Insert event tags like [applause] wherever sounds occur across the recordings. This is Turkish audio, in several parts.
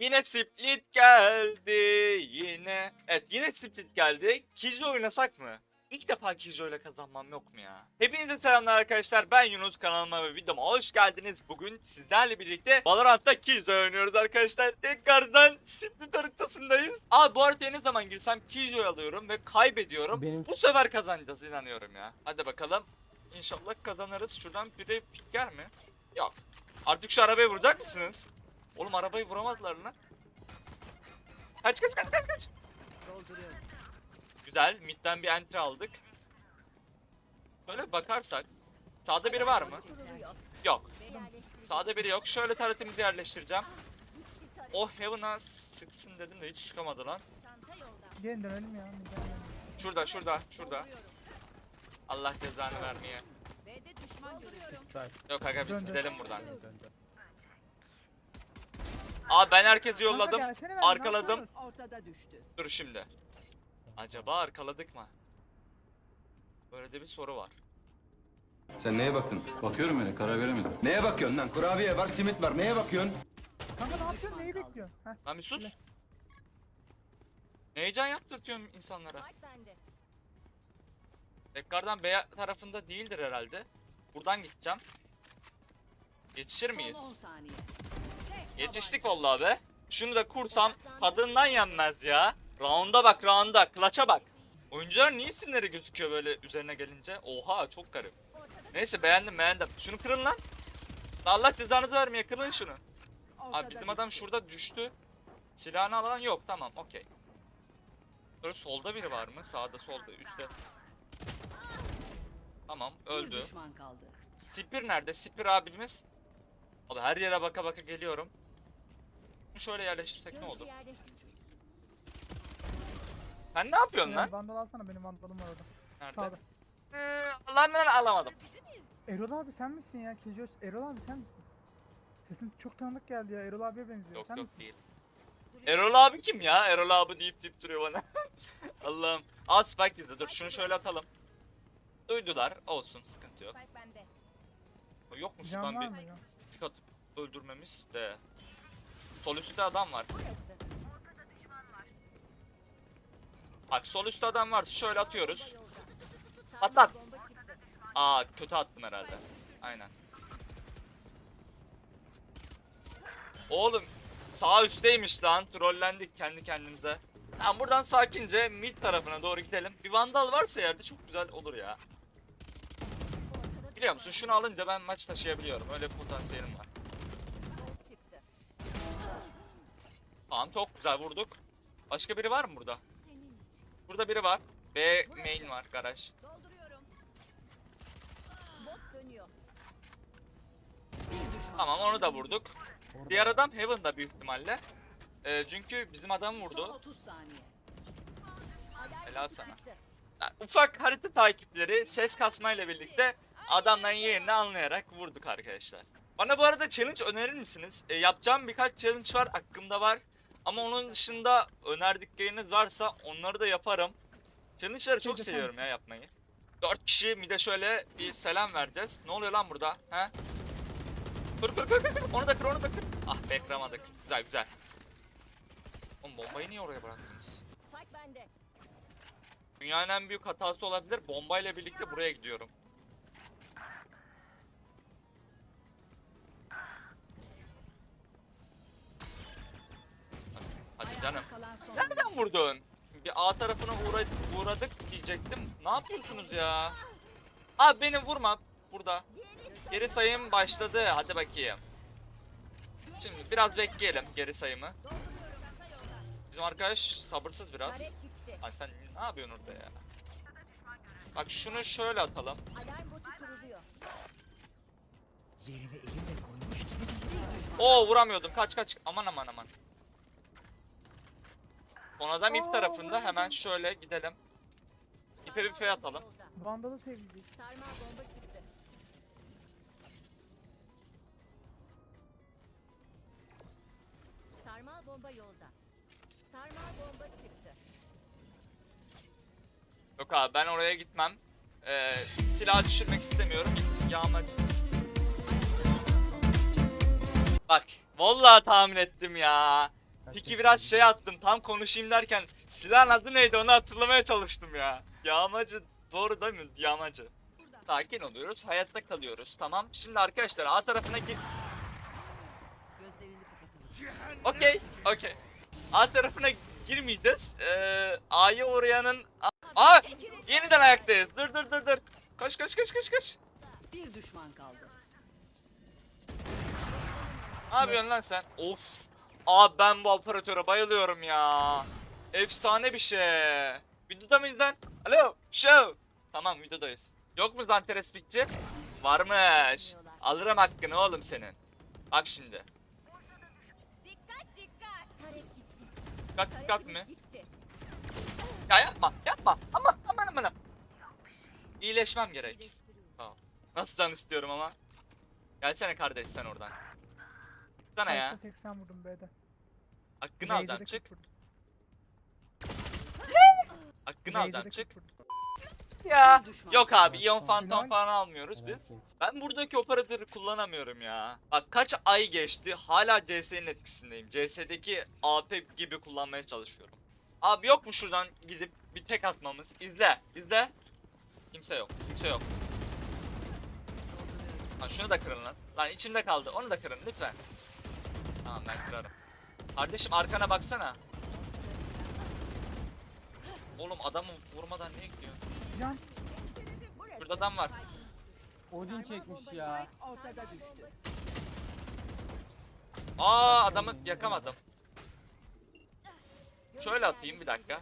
Yine split geldi. Yine. Evet yine split geldi. Kijo oynasak mı? İlk defa Kijo ile kazanmam yok mu ya? Hepinize selamlar arkadaşlar. Ben Yunus kanalıma ve videoma hoş geldiniz. Bugün sizlerle birlikte Valorant'ta Kijo oynuyoruz arkadaşlar. Tekrardan split haritasındayız. Abi bu haritaya ne zaman girsem Kijo'yu alıyorum ve kaybediyorum. Benim Bu sefer kazanacağız inanıyorum ya. Hadi bakalım. İnşallah kazanırız. Şuradan biri piker mi? Yok. Artık şu arabayı vuracak mısınız? Oğlum arabayı vuramadılar lan. Kaç kaç kaç kaç kaç. Güzel. Mid'den bir entry aldık. Böyle bakarsak. Sağda biri var mı? Yok. Sağda biri yok. Şöyle taretimizi yerleştireceğim. O Heaven'a sıksın dedim de hiç sıkamadı lan. Gelin dönelim ya. Şurada şurada şurada. Allah cezanı vermeye. B'de düşman görüyorum. Yok aga biz gidelim buradan. Abi ben herkesi yolladım. Arkaladım. Ortada düştü. Dur şimdi. Acaba arkaladık mı? Böyle de bir soru var. Sen neye baktın? Bakıyorum öyle karar veremedim. Neye bakıyorsun lan? Kurabiye var, simit var. Neye bakıyorsun? Kanka ne yapıyorsun? Neyi bekliyorsun? Heh. Lan bir sus. Ne Heyecan yaptırtıyorum insanlara. Tekrardan B tarafında değildir herhalde. Buradan gideceğim. Yetişir Son 10 miyiz? Yetiştik vallahi be. Şunu da kursam tadından yenmez ya. Round'a bak round'a. Clutch'a bak. Oyuncular niye isimleri gözüküyor böyle üzerine gelince? Oha çok garip. Neyse beğendim beğendim. Şunu kırın lan. Allah cezanızı vermeye kırın şunu. Abi bizim adam şurada düştü. Silahını alan yok tamam okey. Böyle solda biri var mı? Sağda solda üstte. Tamam öldü. düşman kaldı. Sipir nerede? Sipir abimiz. Abi her yere baka baka geliyorum. Şöyle yerleştirsek ne olur? Sen ne yapıyorsun Ya, lan? Vandal alsana benim vandalım var orada. Nerede? Sağda. Ee, lan ben alamadım. Erol abi sen misin ya? Kejos Erol abi sen misin? Sesin çok tanıdık geldi ya. Erol abiye benziyor. Yok sen yok misin? değil. Erol abi kim ya? Erol abi deyip deyip duruyor bana. [laughs] Allah'ım. Aa Spike bizde. Dur şunu şöyle atalım. Duydular. Olsun sıkıntı yok. Yok mu Can şuradan var bir mı ya? tık atıp öldürmemiz de. Sol üstte adam var. Bak sol üstte adam varsa şöyle atıyoruz. At at. Aa kötü attım herhalde. Aynen. Oğlum sağ üstteymiş lan. Trollendik kendi kendimize. Tamam buradan sakince mid tarafına doğru gidelim. Bir vandal varsa yerde çok güzel olur ya. Biliyor musun şunu alınca ben maç taşıyabiliyorum. Öyle bir potansiyelim var. Çıktı. Tamam çok güzel vurduk. Başka biri var mı burada? Burada biri var. B main var garaj. Tamam onu da vurduk. Diğer adam Heaven'da büyük ihtimalle. Ee, çünkü bizim adam vurdu. 30 saniye. Helal sana. Yani ufak harita takipleri ses kasmayla birlikte adamların yerini anlayarak vurduk arkadaşlar. Bana bu arada challenge önerir misiniz? E, yapacağım birkaç challenge var aklımda var. Ama onun dışında önerdikleriniz varsa onları da yaparım. Challenge'ları çok seviyorum ya yapmayı. 4 kişi bir de şöyle bir selam vereceğiz. Ne oluyor lan burada? He? Kır kır kır kır. Onu da kır onu da kır. Ah be kıramadık. Güzel güzel. Oğlum bombayı niye oraya bıraktınız? Dünyanın en büyük hatası olabilir. Bombayla birlikte buraya gidiyorum. A tarafına uğra uğradık diyecektim. Ne yapıyorsunuz ya? Abi beni vurma burada. Geri sayım başladı. Hadi bakayım. Şimdi biraz bekleyelim geri sayımı. Bizim arkadaş sabırsız biraz. Ay sen ne yapıyorsun orada ya? Bak şunu şöyle atalım. Oo vuramıyordum. Kaç kaç. Aman aman aman. Son adam ip tarafında. Hemen şöyle gidelim. İpe bir fey atalım. Vandalı sevgili. Sarmal bomba çıktı. Sarmal bomba yolda. Sarmal bomba çıktı. Yok abi ben oraya gitmem. Ee, silah düşürmek istemiyorum. Yağmacı. Bak. Vallahi tahmin ettim ya. Piki biraz şey attım tam konuşayım derken silahın adı neydi onu hatırlamaya çalıştım ya. Yağmacı doğru değil mi? Yağmacı. Sakin oluyoruz hayatta kalıyoruz tamam. Şimdi arkadaşlar A tarafına gir. Okey okey. A tarafına girmeyeceğiz. Ee, A'ya uğrayanın... Aa yeniden ayaktayız. Dur dur dur dur. Koş koş koş koş koş. Bir düşman kaldı. Ne yapıyorsun lan sen? Of. Abi ben bu operatöre bayılıyorum ya. Efsane bir şey. Videoda mıyız lan? Alo, show. Tamam videodayız. Yok mu Zanteres Pikçi? Varmış. Alırım hakkını oğlum senin. Bak şimdi. Dikkat dikkat. Mi? Ya yapma yapma. Aman aman aman. İyileşmem gerek. Nasıl can istiyorum ama. Gelsene kardeş sen oradan. Sana ya. Altta 80 vurdum B'de. Hakkını alacaksın 40 çık. Hakkını alacaksın 40 çık. Ya. Yok abi Ion Phantom falan almıyoruz biz. Ben buradaki operatörü kullanamıyorum ya. Bak kaç ay geçti hala CS'nin etkisindeyim. CS'deki AP gibi kullanmaya çalışıyorum. Abi yok mu şuradan gidip bir tek atmamız? İzle, izle. Kimse yok, kimse yok. Lan şunu da kırın lan. Lan içimde kaldı. Onu da kırın lütfen. Tamam ben kırarım. Kardeşim arkana baksana. Oğlum adamı vurmadan niye gidiyor? Can Şurada adam var. Odin çekmiş ya. Ortada düştü. Aa adamı yakamadım. Şöyle atayım bir dakika.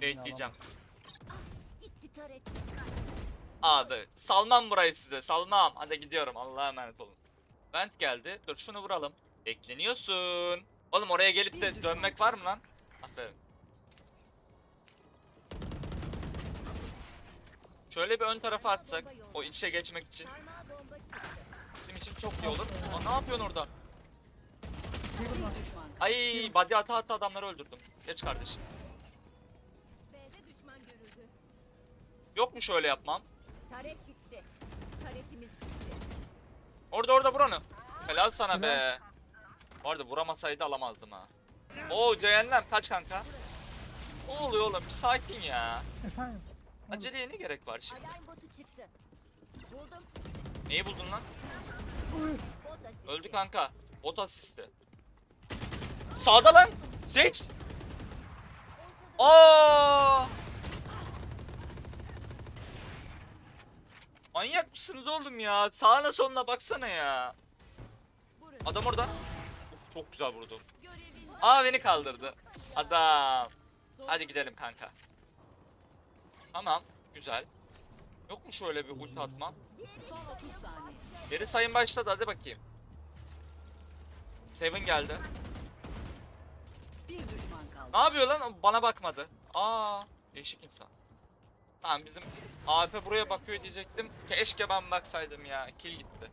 Bekleyeceğim. Abi salmam burayı size salmam. Hadi gidiyorum Allah'a emanet olun. Vent geldi. Dur şunu vuralım. Bekleniyorsun. Oğlum oraya gelip de dönmek var mı lan? Aferin. Şöyle bir ön tarafa atsak. O içe geçmek için. Bizim için çok iyi olur. Aa, ne yapıyorsun orada? Ay body ata ata adamları öldürdüm. Geç kardeşim. B'de düşman görüldü. Yok mu şöyle yapmam? Orada orada vur onu. Helal sana be. Bu arada vuramasaydı alamazdım ha. Oo cehennem kaç kanka? Ne oluyor oğlum bir sakin ya. Efendim. Aceleye ne gerek var şimdi? Alarm botu çıktı. Buldum. Neyi buldun lan? Bot asisti. Öldü kanka. Bot asisti. Sağda lan. Seç. Aa! Manyak mısınız oğlum ya? Sağına soluna baksana ya. Adam orada. Çok güzel vurdu. Aa beni kaldırdı. Adam. Hadi gidelim kanka. Tamam. Güzel. Yok mu şöyle bir ulti atmam? son 30 saniye. Geri sayım başladı hadi bakayım. Seven geldi. Bir düşman kaldı. Ne yapıyor lan? Bana bakmadı. Aa, değişik insan. Tamam bizim AP buraya bakıyor diyecektim. Keşke ben baksaydım ya. Kill gitti.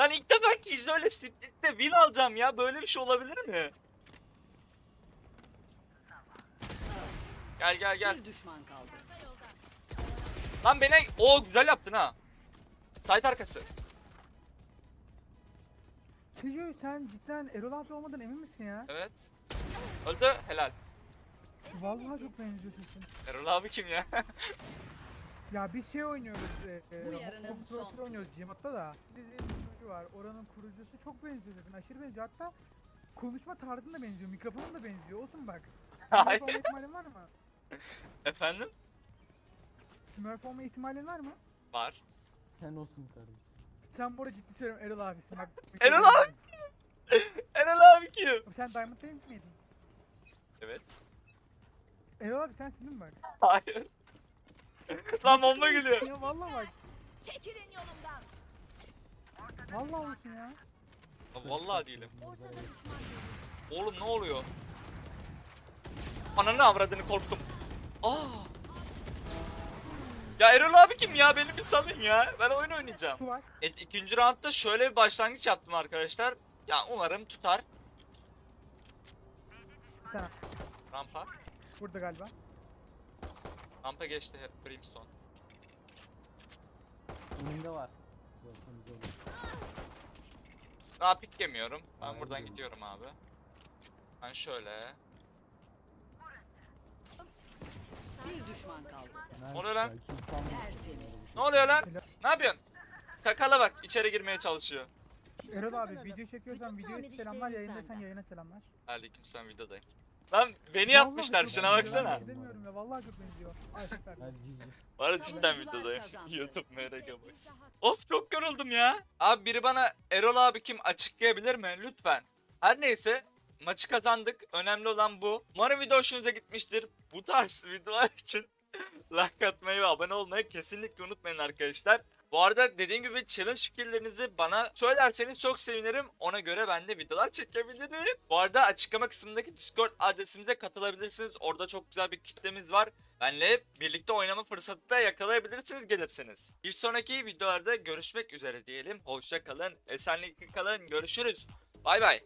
Lan ilk defa ki öyle split'te win alacağım ya. Böyle bir şey olabilir mi? Gel gel gel. Bir düşman kaldı. Lan beni o güzel yaptın ha. Site arkası. Kijoy sen cidden Erol abi olmadan emin misin ya? Evet. Öldü. Helal. Vallahi çok benziyor sesin. Erol abi kim ya? Ya biz şey oynuyoruz. E, e, Bu yarının Cross'ta son. oynuyoruz Cimat'ta da. Bizim bir sunucu var. Oranın kurucusu çok benziyor sesin. Aşırı benziyor. Hatta konuşma tarzın da benziyor. Mikrofonun da benziyor. Olsun bak. Hayır. [laughs] Smurf olma ihtimalin var mı? Efendim? Smurf olma ihtimalin var mı? Var. Sen olsun kardeşim. Sen bu arada ciddi söylüyorum Erol abisin. Bak, Erol mikrofonu- abi! [laughs] Erol abi kim? Sen Diamond değil miydin? Evet. Erol abi sensin değil mi bak? Hayır. Lan bomba geliyor. Ya vallahi bak. Çekilin yolumdan. Vallahi olsun ya. Vallahi değilim. Oğlum ne oluyor? Ananı avradını korktum. Aa. Ya Erol abi kim ya? Beni bir salın ya. Ben oyun oynayacağım. Su var. Evet ikinci roundda şöyle bir başlangıç yaptım arkadaşlar. Ya umarım tutar. Bir tane. Rampa. Burada galiba. Rampa geçti hep Brimstone. Önümde var. Daha pik yemiyorum. Ben buradan gidiyorum abi. Ben şöyle. Bir düşman kaldı. Mert oluyor lan? Ne oluyor lan? Ne yapıyorsun? Kakala bak içeri girmeye çalışıyor. Erol abi video çekiyorsan Bütün videoya selamlar yayındaysan benden. yayına selamlar. Aleykümselam videodayım. Lan beni yapmışlar şuna baksana. Vallahi çok benziyor. Ay süper. Hadi cici. Var ya cidden videodayım. YouTube biz daha- Of çok yoruldum ya. Abi biri bana Erol abi kim açıklayabilir mi? Lütfen. Her neyse maçı kazandık. Önemli olan bu. Umarım video hoşunuza gitmiştir. Bu tarz [laughs] videolar için [laughs] like atmayı ve abone olmayı kesinlikle unutmayın arkadaşlar. Bu arada dediğim gibi challenge fikirlerinizi bana söylerseniz çok sevinirim. Ona göre ben de videolar çekebilirim. Bu arada açıklama kısmındaki Discord adresimize katılabilirsiniz. Orada çok güzel bir kitlemiz var. Benle birlikte oynama fırsatı da yakalayabilirsiniz gelirsiniz. Bir sonraki videolarda görüşmek üzere diyelim. Hoşça kalın, esenlikle kalın, görüşürüz. Bay bay.